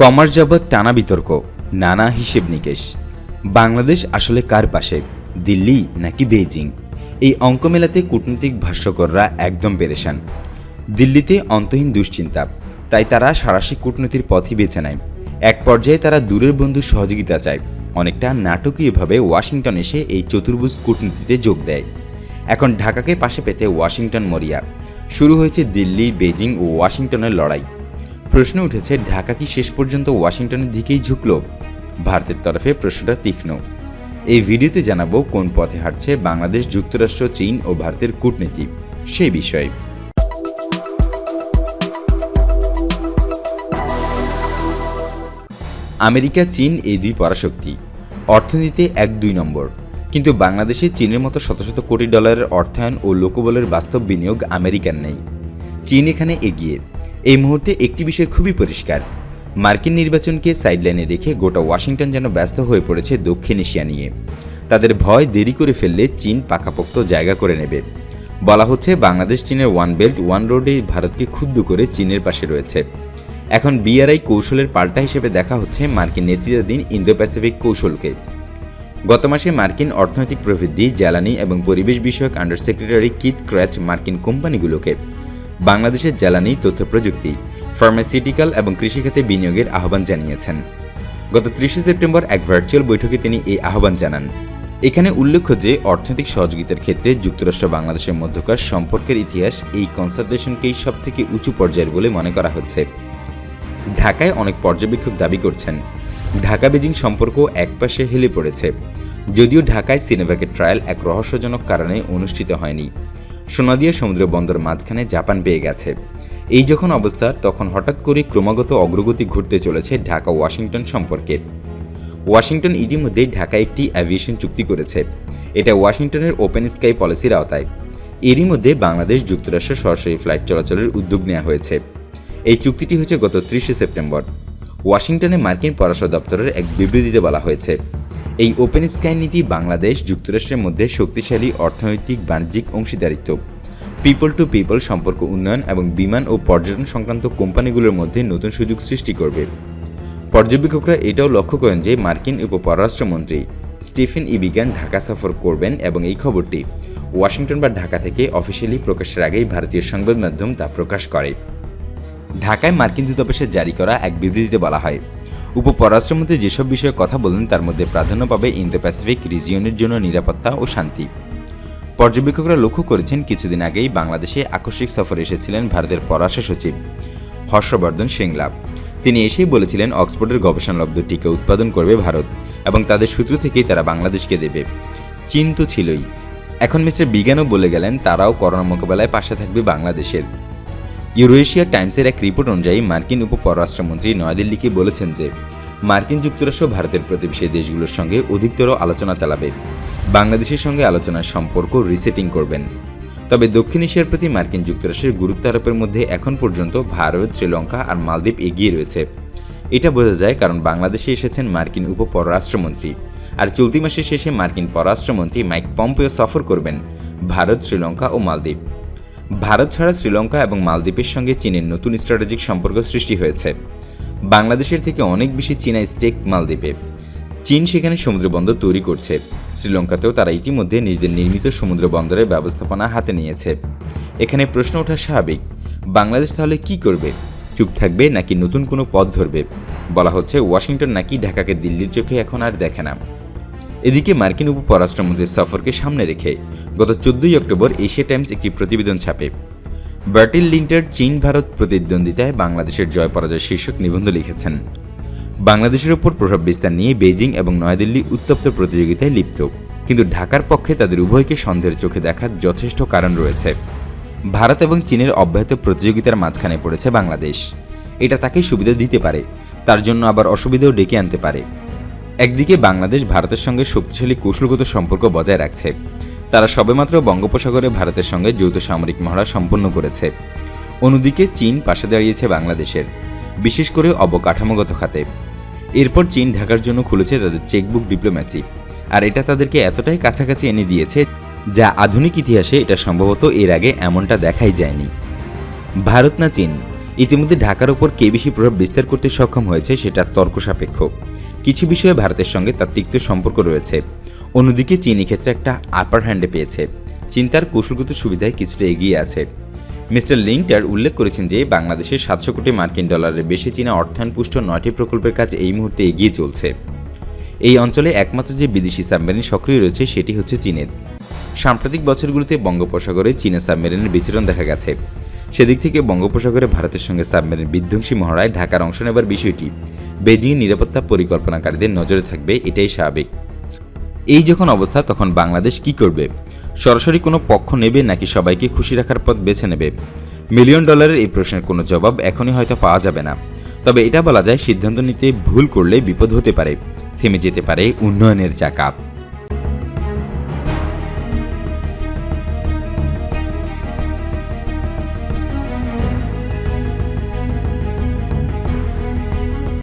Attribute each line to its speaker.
Speaker 1: কমার যাবৎ টানা বিতর্ক, নানা হিসেব নিকেশ। বাংলাদেশ আসলে কার পাশে, দিল্লি নাকি বেইজিং? এই অঙ্ক মেলাতে কূটনৈতিক ভাষ্যকররা একদম পেরেশান। দিল্লিতে অন্তহীন দুশ্চিন্তা, তাই তারা সারাশি কূটনীতির পথই বেছে নেয়। এক পর্যায়ে তারা দূরের বন্ধুর সহযোগিতা চায়, অনেকটা নাটকীয়ভাবে ওয়াশিংটন এসে এই চতুর্ভুজ কূটনীতিতে যোগ দেয়। এখন ঢাকাকে পাশে পেতে ওয়াশিংটন মরিয়া, শুরু হয়েছে দিল্লি বেজিং ও ওয়াশিংটনের লড়াই। প্রশ্ন উঠেছে, ঢাকা কি শেষ পর্যন্ত ওয়াশিংটনের দিকেই ঝুঁকল? ভারতের তরফে প্রশ্নটা তীক্ষ্ণ। এই ভিডিওতে জানাব কোন পথে হাঁটছে বাংলাদেশ, যুক্তরাষ্ট্র, চীন ও ভারতের কূটনীতি। সে বিষয়ে। আমেরিকা, চীন এই দুই পরাশক্তি। অর্থনীতিতে এক দুই নম্বর। কিন্তু বাংলাদেশে চীনের মতো শত শত কোটি ডলারের অর্থায়ন ও লোকবলের বাস্তব বিনিয়োগ আমেরিকার নেই। চীন এখানে এগিয়ে। এই মুহূর্তে একটি বিষয় খুবই পরিষ্কার। মার্কিন নির্বাচনকে সাইডলাইনে রেখে গোটা ওয়াশিংটন যেন ব্যস্ত হয়ে পড়েছে দক্ষিণ এশিয়া নিয়ে। তাদের ভয় দেরি করে ফেললে চীন পাকাপোক্ত জায়গা করে নেবে। বলা হচ্ছে বাংলাদেশ চীনের ওয়ান বেল্ট, ওয়ান রোডে ভারতকে ক্ষুব্ধ করে চীনের পাশে রয়েছে। এখন বিআরআই কৌশলের পাল্টা হিসেবে দেখা হচ্ছে মার্কিন নেতৃত্বাধীন ইন্দো প্যাসিফিক কৌশলকে। গত মাসে মার্কিন অর্থনৈতিক প্রবৃদ্ধি, জ্বালানি এবং পরিবেশ বিষয়ক আন্ডার সেক্রেটারি কিথ ক্র্যাচ মার্কিন কোম্পানিগুলোকে বাংলাদেশের জ্বালানি, তথ্য প্রযুক্তি ফার্মাসিউটিক্যাল এবং কৃষিখাতে বিনিয়োগের আহ্বান জানিয়েছেন। গত ত্রিশে সেপ্টেম্বর এক ভার্চুয়াল বৈঠকে তিনি এই আহ্বান জানান। এখানে উল্লেখ্য যে, অর্থনৈতিক সহযোগিতার ক্ষেত্রে যুক্তরাষ্ট্র বাংলাদেশের মধ্যকার সম্পর্কের ইতিহাস এই কনসালটেশনকেই সবথেকে উঁচু পর্যায়ের বলে মনে করা হচ্ছে। ঢাকায় অনেক পর্যবেক্ষক দাবি করছেন, ঢাকা বেজিং সম্পর্ক একপাশে হেলে পড়েছে, যদিও ঢাকায় সিনেভাকের ট্রায়াল এক রহস্যজনক কারণে অনুষ্ঠিত হয়নি। সোনাদিয়া সমুদ্র বন্দর মাঝখানে জাপান পেয়ে গেছে। এই যখন অবস্থা, তখন হঠাৎ করে ক্রমাগত অগ্রগতি ঘটতে চলেছে ঢাকা ওয়াশিংটন সম্পর্কে। ওয়াশিংটন ইতিমধ্যেই ঢাকা একটি অ্যাভিয়েশন চুক্তি করেছে। এটা ওয়াশিংটনের ওপেন স্কাই পলিসির আওতায়। এরই মধ্যে বাংলাদেশ যুক্তরাষ্ট্র সরাসরি ফ্লাইট চলাচলের উদ্যোগ নেওয়া হয়েছে। এই চুক্তিটি হয়েছে গত ত্রিশে সেপ্টেম্বর। ওয়াশিংটনে মার্কিন পররাষ্ট্র দপ্তরের এক বিবৃতিতে বলা হয়েছে, এই ওপেন স্কাই নীতি বাংলাদেশ যুক্তরাষ্ট্রের মধ্যে শক্তিশালী অর্থনৈতিক বাণিজ্যিক অংশীদারিত্ব। পিপল টু পিপল সম্পর্ক উন্নয়ন এবং বিমান ও পর্যটন সংক্রান্ত কোম্পানিগুলোর মধ্যে নতুন সুযোগ সৃষ্টি করবে। পর্যবেক্ষকরা এটাও লক্ষ্য করেন যে মার্কিন উপপররাষ্ট্রমন্ত্রী স্টিফেন ইবিগান ঢাকা সফর করবেন এবং এই খবরটি ওয়াশিংটন বা ঢাকা থেকে অফিসিয়ালি প্রকাশের আগেই ভারতীয় সংবাদ মাধ্যম তা প্রকাশ করে। ঢাকায় মার্কিন দূতাবাসের জারি করা এক বিবৃতিতে বলা হয় উপপররাষ্ট্রমন্ত্রী যেসব বিষয়ে কথা বলেন তার মধ্যে প্রাধান্য পাবে ইন্দো প্যাসিফিক রিজিয়নের জন্য নিরাপত্তা ও শান্তি। পর্যবেক্ষকরা লক্ষ্য করেছেন কিছুদিন আগেই বাংলাদেশে আকস্মিক সফরে এসেছিলেন ভারতের পররাষ্ট্র সচিব হর্ষবর্ধন শ্রিংলা তিনি এসেই বলেছিলেন, অক্সফোর্ডের গবেষণালব্ধ টিকা উৎপাদন করবে ভারত এবং তাদের সূত্র থেকেই তারা বাংলাদেশকে দেবে। চীন তো ছিলই। এখন মিস্টার বিজ্ঞানও বলে গেলেন, তারাও করোনা মোকাবেলায় পাশে থাকবে বাংলাদেশের। ইউরোয়েশিয়া টাইমসের এক রিপোর্ট অনুযায়ী মার্কিন উপপররাষ্ট্রমন্ত্রী নয়াদিল্লিকে বলেছেন যে মার্কিন যুক্তরাষ্ট্র ভারতের প্রতিবেশী দেশগুলোর সঙ্গে অধিকতর আলোচনা চালাবে। বাংলাদেশের সঙ্গে আলোচনার সম্পর্ক রিসেটিং করবেন। তবে দক্ষিণ এশিয়ার প্রতি মার্কিন যুক্তরাষ্ট্রের গুরুত্ব আরোপের মধ্যে এখন পর্যন্ত ভারত, শ্রীলঙ্কা আর মালদ্বীপ এগিয়ে রয়েছে। এটা বোঝা যায় কারণ বাংলাদেশে এসেছেন মার্কিন উপপররাষ্ট্রমন্ত্রী আর চলতি মাসের শেষে মার্কিন পররাষ্ট্রমন্ত্রী মাইক পম্পেও সফর করবেন ভারত, শ্রীলঙ্কা ও মালদ্বীপ। ভারত ছাড়া শ্রীলঙ্কা এবং মালদ্বীপের সঙ্গে চীনের নতুন স্ট্র্যাটেজিক সম্পর্ক সৃষ্টি হয়েছে। বাংলাদেশের থেকে অনেক বেশি চীনা স্টেক মালদ্বীপে চীন সেখানে সমুদ্র বন্দর তৈরি করছে। শ্রীলঙ্কাতেও তারা ইতিমধ্যে নিজেদের নির্মিত সমুদ্র বন্দরের ব্যবস্থাপনা হাতে নিয়েছে। এখানে প্রশ্ন ওঠা স্বাভাবিক। বাংলাদেশ তাহলে কি করবে? চুপ থাকবে নাকি নতুন কোনো পথ ধরবে? বলা হচ্ছে ওয়াশিংটন নাকি ঢাকাকে দিল্লির চোখে এখন আর দেখে না। এদিকে মার্কিন উপপররাষ্ট্রমন্ত্রীর সফরকে সামনে রেখে গত চোদ্দই অক্টোবর এশিয়া টাইমস একটি প্রতিবেদন ছাপে। বার্টিল লিন্টার চীন ভারত প্রতিদ্বন্দ্বিতায় বাংলাদেশের জয় পরাজয় শীর্ষক নিবন্ধ লিখেছেন। বাংলাদেশের ওপর প্রভাব বিস্তার নিয়ে বেজিং এবং নয়াদিল্লি উত্তপ্ত প্রতিযোগিতায় লিপ্ত। কিন্তু ঢাকার পক্ষে তাদের উভয়কে সন্দেহের চোখে দেখার যথেষ্ট কারণ রয়েছে। ভারত এবং চীনের অব্যাহত প্রতিযোগিতার মাঝখানে পড়েছে বাংলাদেশ। এটা তাকে সুবিধা দিতে পারে, তার জন্য আবার অসুবিধাও ডেকে আনতে পারে। একদিকে বাংলাদেশ ভারতের সঙ্গে শক্তিশালী কৌশলগত সম্পর্ক বজায় রাখছে। তারা সবেমাত্র বঙ্গোপসাগরে ভারতের সঙ্গে যৌথ সামরিক মহড়া সম্পন্ন করেছে। অন্যদিকে চীন পাশে দাঁড়িয়েছে বাংলাদেশের, বিশেষ করে অবকাঠামোগত খাতে। এরপর চীন ঢাকার জন্য খুলেছে তাদের চেকবুক ডিপ্লোম্যাসি, আর এটা তাদেরকে এতটাই কাছাকাছি এনে দিয়েছে যা আধুনিক ইতিহাসে এটা সম্ভবত এর আগে এমনটা দেখাই যায়নি। ভারত না চীন, ইতিমধ্যে ঢাকার ওপর কে বেশি প্রভাব বিস্তার করতে সক্ষম হয়েছে সেটা তর্ক সাপেক্ষ কিছু বিষয়ে ভারতের সঙ্গে তার তিক্ত সম্পর্ক রয়েছে। অন্যদিকে চীন ক্ষেত্রে একটা আপার হ্যান্ডে পেয়েছে। চীন তার কৌশলগত সুবিধায় কিছুটা এগিয়ে আছে। মিস্টার লিংটার উল্লেখ করেছেন যে বাংলাদেশের সাতশো কোটি মার্কিন ডলারের বেশি চীনা অর্থায়ন পুষ্ট নয়টি প্রকল্পের কাজ এই মুহূর্তে এগিয়ে চলছে। এই অঞ্চলে একমাত্র যে বিদেশি সাবমেরিন সক্রিয় রয়েছে, সেটি হচ্ছে চীনের। সাম্প্রতিক বছরগুলোতে বঙ্গোপসাগরে চীনা সাবমেরিনের বিচরণ দেখা গেছে। সেদিক থেকে বঙ্গোপসাগরে ভারতের সঙ্গে সাবমেরিন বিধ্বংসী মহড়ায় ঢাকার অংশ নেবার বিষয়টি বেজিং নিরাপত্তা পরিকল্পনাকারীদের নজরে থাকবে, এটাই স্বাভাবিক। এই যখন অবস্থা, তখন বাংলাদেশ কি করবে? সরাসরি কোনো পক্ষ নেবে নাকি সবাইকে খুশি রাখার পথ বেছে নেবে? মিলিয়ন ডলারের এই প্রশ্নের কোনো জবাব এখনই হয়তো পাওয়া যাবে না। তবে এটা বলা যায় সিদ্ধান্ত নিতে ভুল করলে বিপদ হতে পারে, থেমে যেতে পারে উন্নয়নের চাকা।